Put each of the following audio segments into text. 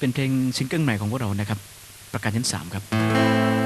เป็นเพลงซิงเกิลใหม่ของพวกเรานะครับ ประกาศชั้นมครับ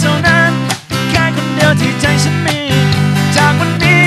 เท่านั้นแค่คนเดียวที่ใจฉันมี จากวันนี้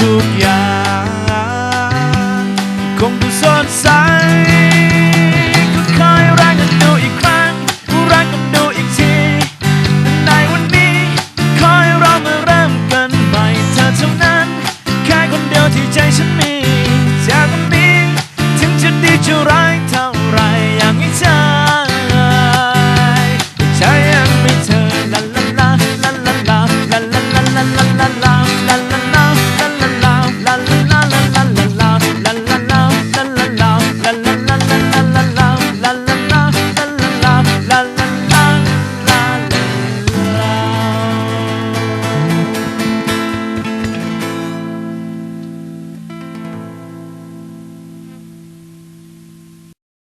ทุกอย่าง คงดูสดใสก็คอยรักกันดูอีกครั้งรักกันดูอีกทีในวันนี้คอยเรามาเริ่มกันใหม่เธอเท่านั้น แค่คนเดียวที่ใจฉันมีจากวันนี้ถึงจะดีจะร้าย